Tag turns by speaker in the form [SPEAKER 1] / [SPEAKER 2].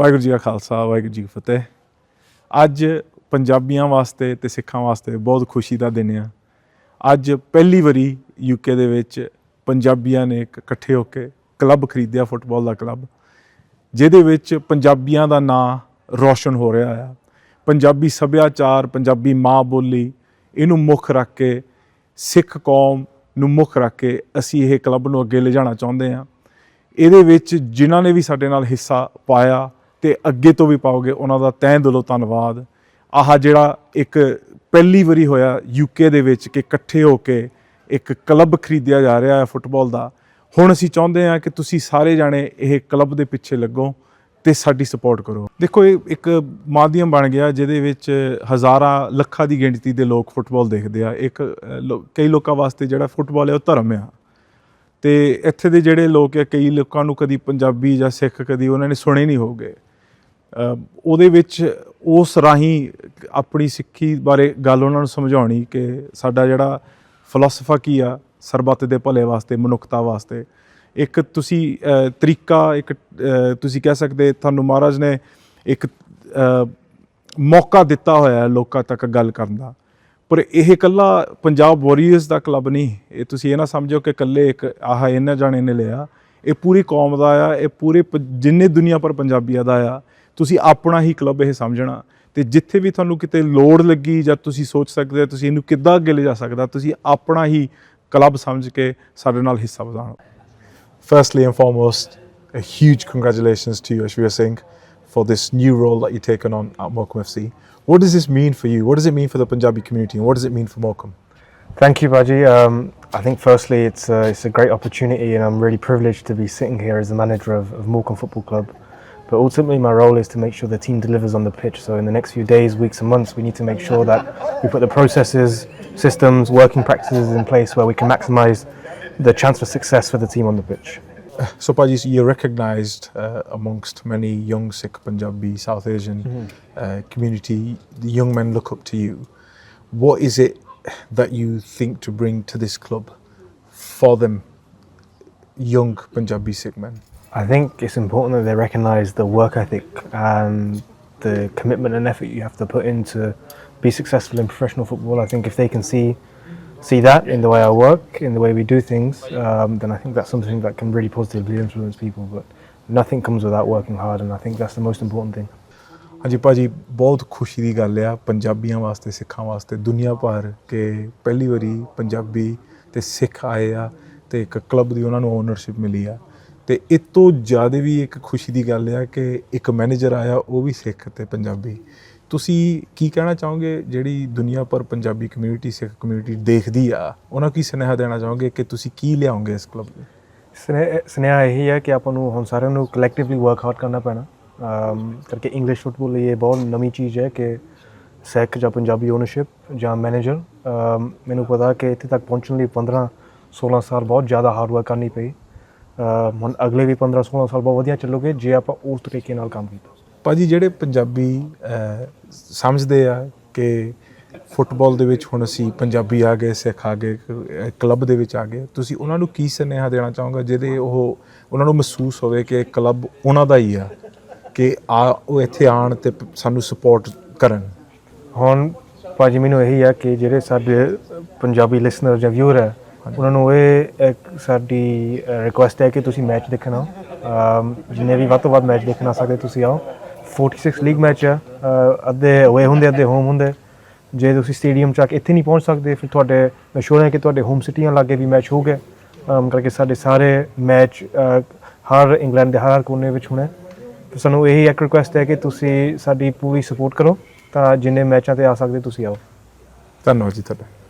[SPEAKER 1] ਵਾਹਿਗੁਰੂ ਜੀ ਕਾ ਖਾਲਸਾ, ਵਾਹਿਗੁਰੂ ਜੀ ਕੀ ਫਤਿਹ। ਅੱਜ ਪੰਜਾਬੀਆਂ ਵਾਸਤੇ ਤੇ ਸਿੱਖਾਂ ਵਾਸਤੇ ਬਹੁਤ ਖੁਸ਼ੀ ਦਾ ਦਿਨ ਆ। ਅੱਜ ਪਹਿਲੀ ਵਾਰੀ ਯੂਕੇ ਦੇ ਵਿੱਚ ਪੰਜਾਬੀਆਂ ਨੇ ਇੱਕ ਇਕੱਠੇ ਹੋ ਕੇ ਕਲੱਬ ਖਰੀਦਿਆ, ਫੁੱਟਬਾਲ ਦਾ ਕਲੱਬ। ਜਿਹਦੇ ਵਿੱਚ ਪੰਜਾਬੀਆਂ ਦਾ ਨਾਂ ਰੌਸ਼ਨ ਹੋ ਰਿਹਾ ਆ। ਪੰਜਾਬੀ ਸੱਭਿਆਚਾਰ, ਪੰਜਾਬੀ ਮਾਂ ਬੋਲੀ, ਇਹਨੂੰ ਮੁੱਖ ਰੱਖ ਕੇ, ਸਿੱਖ ਕੌਮ ਨੂੰ ਮੁੱਖ ਰੱਖ ਕੇ ਅਸੀਂ ਇਹ ਕਲੱਬ ਨੂੰ ਅੱਗੇ ਲਿਜਾਣਾ ਚਾਹੁੰਦੇ ਹਾਂ ਇਹਦੇ ਵਿੱਚ ਜਿਨ੍ਹਾਂ ਨੇ ਵੀ ਸਾਡੇ ਨਾਲ ਹਿੱਸਾ ਪਾਇਆ ਤੇ ਅੱਗੇ ਤੋਂ ਵੀ ਪਾਓਗੇ ਉਹਨਾਂ ਦਾ ਤਹਿ ਦਿਲੋਂ ਧੰਨਵਾਦ। ਆਹ ਜਿਹੜਾ ਇੱਕ ਪਹਿਲੀ ਵਾਰੀ ਹੋਇਆ ਯੂਕੇ ਦੇ ਵਿੱਚ ਕਿ ਇਕੱਠੇ ਹੋ ਕੇ ਇੱਕ ਕਲੱਬ ਖਰੀਦਿਆ ਜਾ ਰਿਹਾ ਹੈ ਫੁੱਟਬਾਲ ਦਾ। ਹੁਣ ਅਸੀਂ ਚਾਹੁੰਦੇ ਹਾਂ ਕਿ ਤੁਸੀਂ ਸਾਰੇ ਜਾਣੇ ਇਹ ਕਲੱਬ ਦੇ ਪਿੱਛੇ ਲੱਗੋ ਤੇ ਸਾਡੀ ਸਪੋਰਟ ਕਰੋ। ਦੇਖੋ ਇਹ ਇੱਕ ਮਾਧਿਅਮ ਬਣ ਗਿਆ ਜਿਹਦੇ ਵਿੱਚ ਹਜ਼ਾਰਾਂ ਲੱਖਾਂ ਦੀ ਗਿਣਤੀ ਦੇ ਲੋਕ ਫੁੱਟਬਾਲ ਦੇਖਦੇ ਆ। ਇੱਕ ਲੋ- ਕਈ ਲੋਕਾਂ ਵਾਸਤੇ ਜਿਹੜਾ ਫੁੱਟਬਾਲ ਹੈ ਉਹ ਧਰਮ ਆ। ਤੇ ਇੱਥੇ ਦੇ ਜਿਹੜੇ ਲੋਕ ਆ ਕਈ ਲੋਕਾਂ ਨੂੰ ਕਦੀ ਪੰਜਾਬੀ ਜਾਂ ਸਿੱਖ ਕਦੀ ਉਹਨਾਂ ਨੇ ਸੁਣੇ ਨਹੀਂ ਹੋਗੇ। ਅ, ਉਹਦੇ ਵਿੱਚ ਉਸ ਰਾਹੀਂ ਆਪਣੀ ਸਿੱਖੀ ਬਾਰੇ ਗੱਲ ਉਹਨਾਂ ਨੂੰ ਸਮਝਾਉਣੀ ਕਿ ਸਾਡਾ ਜਿਹੜਾ ਫਲਸਫਾ ਕੀ ਆ, ਸਰਬੱਤ ਦੇ ਭਲੇ ਵਾਸਤੇ, ਮਨੁੱਖਤਾ ਵਾਸਤੇ। ਇੱਕ ਤੁਸੀਂ ਤਰੀਕਾ, ਇੱਕ ਤੁਸੀਂ ਕਹਿ ਸਕਦੇ ਤੁਹਾਨੂੰ ਮਹਾਰਾਜ ਨੇ ਇੱਕ ਮੌਕਾ ਦਿੱਤਾ ਹੋਇਆ ਲੋਕਾਂ ਤੱਕ ਗੱਲ ਕਰਨ ਦਾ। ਪਰ ਇਹ ਇਕੱਲਾ ਪੰਜਾਬ ਵਾਰੀਅਰਸ ਦਾ ਕਲੱਬ ਨਹੀਂ, ਇਹ ਤੁਸੀਂ ਇਹ ਨਾ ਸਮਝੋ ਕਿ ਇਕੱਲੇ ਇੱਕ ਆਹ ਇਹਨਾਂ ਜਾਣੇ ਨੇ ਲਿਆ। ਇਹ ਪੂਰੀ ਕੌਮ ਦਾ ਆ, ਇਹ ਪੂਰੇ ਪ- ਜਿੰਨੇ ਦੁਨੀਆ ਪਰ ਪੰਜਾਬੀਆਂ ਦਾ ਆ ਤੁਸੀਂ ਆਪਣਾ ਹੀ ਕਲੱਬ ਇਹ ਸਮਝਣਾ ਤੇ ਜਿੱਥੇ ਵੀ ਤੁਹਾਨੂੰ ਕਿਤੇ ਲੋੜ ਲੱਗੀ ਜਾਂ ਤੁਸੀਂ ਸੋਚ ਸਕਦੇ ਹੋ ਤੁਸੀਂ ਇਹਨੂੰ ਕਿੱਦਾਂ ਅੱਗੇ ਲਿਜਾ ਸਕਦਾ ਤੁਸੀਂ ਆਪਣਾ ਹੀ ਕਲੱਬ ਸਮਝ ਕੇ ਸਾਡੇ ਨਾਲ ਹਿੱਸਾ ਵਧਾਉਣਾ Firstly and foremost, a huge congratulations to you, Ashwir Singh, for this new role that you've taken on at Morecambe FC. What does this mean for you? What does it mean for the Punjabi community? And what does it mean for Morecambe?
[SPEAKER 2] Thank you, Baji. Um, I think firstly it's a, it's a great opportunity and I'm really privileged to be sitting here as the manager of, of Morecambe Football Club. But ultimately my role is to make sure the team delivers on the pitch. So in the next few days, weeks and months, we need to make sure that we put the processes, systems, working practices in place where we can maximise the chance for success for the team on the pitch.
[SPEAKER 1] So, Paji, you're recognised uh, amongst many young Sikh Punjabi, South Asian uh, community. The young men look up to you. What is it that you think to bring to this club for them, young Punjabi Sikh men?
[SPEAKER 2] I think it's important that they recognise the work ethic and the commitment and effort you have to put in to be successful in professional football. I think if they can see see that in the way I work, in the way we do things, um, then I think that's something that can really positively influence people. But nothing comes without working hard, and I think that's the most important thing.
[SPEAKER 1] ਹਾਂਜੀ ਭਾਜੀ ਬਹੁਤ ਖੁਸ਼ੀ ਦੀ ਗੱਲ ਆ ਪੰਜਾਬੀਆਂ ਵਾਸਤੇ ਸਿੱਖਾਂ ਵਾਸਤੇ ਦੁਨੀਆ ਭਰ ਕੇ ਪਹਿਲੀ ਵਾਰੀ ਪੰਜਾਬੀ ਤੇ ਸਿੱਖ ਆਏ ਆ ਤੇ ਇੱਕ ਕਲੱਬ ਦੀ ਉਹਨਾਂ ਨੂੰ ਓਨਰਸ਼ਿਪ ਮਿਲੀ ਆ ਤੇ ਇਸ ਤੋਂ ਜ਼ਿਆਦਾ ਵੀ ਇੱਕ ਖੁਸ਼ੀ ਦੀ ਗੱਲ ਆ ਕਿ ਇੱਕ ਮੈਨੇਜਰ ਆਇਆ, ਉਹ ਵੀ ਸਿੱਖ ਤੇ ਪੰਜਾਬੀ। ਤੁਸੀਂ ਕੀ ਕਹਿਣਾ ਚਾਹੋਗੇ? ਜਿਹੜੀ ਦੁਨੀਆ ਭਰ ਪੰਜਾਬੀ ਕਮਿਊਨਿਟੀ ਸਿੱਖ ਕਮਿਊਨਿਟੀ ਦੇਖਦੀ ਆ, ਉਹਨਾਂ ਕੀ ਸੁਨੇਹਾ ਦੇਣਾ ਚਾਹੋਗੇ ਕਿ ਤੁਸੀਂ ਕੀ ਲਿਆਓਗੇ ਇਸ ਕਲੱਬ ਦੇ
[SPEAKER 2] ਸਨੇਹ, ਸੁਨੇਹਾ ਇਹੀ ਹੈ ਕਿ ਆਪਾਂ ਨੂੰ ਹੁਣ ਸਾਰਿਆਂ ਨੂੰ ਕਲੈਕਟਿਵਲੀ ਵਰਕ ਆਊਟ ਕਰਨਾ ਪੈਣਾ। ਕਰਕੇ ਇੰਗਲਿਸ਼ ਫੁੱਟਬਾਲ ਲਈ ਇਹ ਬਹੁਤ ਨਵੀਂ ਚੀਜ਼ ਹੈ ਕਿ ਸਿੱਖ ਜਾਂ ਪੰਜਾਬੀ ਓਨਰਸ਼ਿਪ ਜਾਂ ਮੈਨੇਜਰ ਮੈਨੂੰ ਪਤਾ ਕਿ ਇੱਥੇ ਤੱਕ ਪਹੁੰਚਣ ਲਈ 15 16 ਸਾਲ ਬਹੁਤ ਜ਼ਿਆਦਾ ਹਾਰਡ ਵਰਕ ਕਰਨੀ ਪਈ। ਹੁਣ ਅਗਲੇ ਵੀ 15 16 ਸਾਲ ਬਹੁਤ ਵਧੀਆ ਚੱਲੋਗੇ ਜੇ ਆਪਾਂ ਉਸ ਤਰੀਕੇ ਨਾਲ ਕੰਮ ਕੀਤਾ।
[SPEAKER 1] ਭਾਜੀ ਜਿਹੜੇ ਪੰਜਾਬੀ ਸਮਝਦੇ ਆ ਕਿ ਫੁੱਟਬਾਲ ਦੇ ਵਿੱਚ ਹੁਣ ਅਸੀਂ ਪੰਜਾਬੀ ਆ ਗਏ ਸਿੱਖ ਆ ਗਏ ਕਲੱਬ ਦੇ ਵਿੱਚ ਆ ਗਏ ਤੁਸੀਂ ਉਹਨਾਂ ਨੂੰ ਕੀ ਸੁਨੇਹਾ ਦੇਣਾ ਚਾਹੋਗੇ ਜਿਹਦੇ ਉਹ ਉਹਨਾਂ ਨੂੰ ਮਹਿਸੂਸ ਹੋਵੇ ਕਿ ਕਲੱਬ ਉਹਨਾਂ ਦਾ ਹੀ ਆ ਕਿ ਆ ਉਹ ਇੱਥੇ ਆਣ ਤੇ ਸਾਨੂੰ ਸਪੋਰਟ ਕਰਨ?
[SPEAKER 2] ਹੁਣ ਭਾਜੀ ਮੈਨੂੰ ਇਹੀ ਹੈ ਕਿ ਜਿਹੜੇ ਸਾਡੇ ਪੰਜਾਬੀ ਲਿਸਨਰ ਜਾਂ ਵਿਊਅਰ ਹੈ ਉਹਨਾਂ ਨੂੰ ਇਹ ਇੱਕ ਸਾਡੀ ਰਿਕੁਐਸਟ ਹੈ ਕਿ ਤੁਸੀਂ ਮੈਚ ਦੇਖਣ ਆਓ। ਜਿੰਨੇ ਵੀ ਵੱਧ ਤੋਂ ਵੱਧ ਮੈਚ ਦੇਖਣ ਆ ਸਕਦੇ ਤੁਸੀਂ ਆਓ। 46 ਲੀਗ ਮੈਚ ਹੈ ਅੱਧੇ ਅਵੇ ਹੁੰਦੇ, ਅੱਧੇ ਹੋਮ ਹੁੰਦੇ। ਜੇ ਤੁਸੀਂ ਸਟੇਡੀਅਮ ਚ ਆ ਕੇ ਇੱਥੇ ਨਹੀਂ ਪਹੁੰਚ ਸਕਦੇ, ਫਿਰ ਤੁਹਾਡੇ ਮਸ਼ਹੂਰ ਸ਼ੋਰ ਹੈ ਕਿ ਤੁਹਾਡੇ ਹੋਮ ਸਿਟੀਆਂ ਲਾਗੇ ਵੀ ਮੈਚ ਹੋਊਗੇ। ਅਮ, ਕਰਕੇ ਸਾਡੇ ਸਾਰੇ ਮੈਚ ਹਰ ਇੰਗਲੈਂਡ ਦੇ ਹਰ ਕੋਨੇ ਵਿੱਚ ਹੋਣੇ। ਤੇ ਸਾਨੂੰ ਇਹੀ ਇੱਕ ਰਿਕੁਐਸਟ ਹੈ ਕਿ ਤੁਸੀਂ ਸਾਡੀ ਪੂਰੀ ਸਪੋਰਟ ਕਰੋ। ਤਾਂ ਜਿੰਨੇ ਮੈਚਾਂ ਤੇ ਆ ਸਕਦੇ ਤੁਸੀਂ ਆਓ।
[SPEAKER 1] ਧੰਨਵਾਦ ਜੀ ਤੁਹਾਡਾ।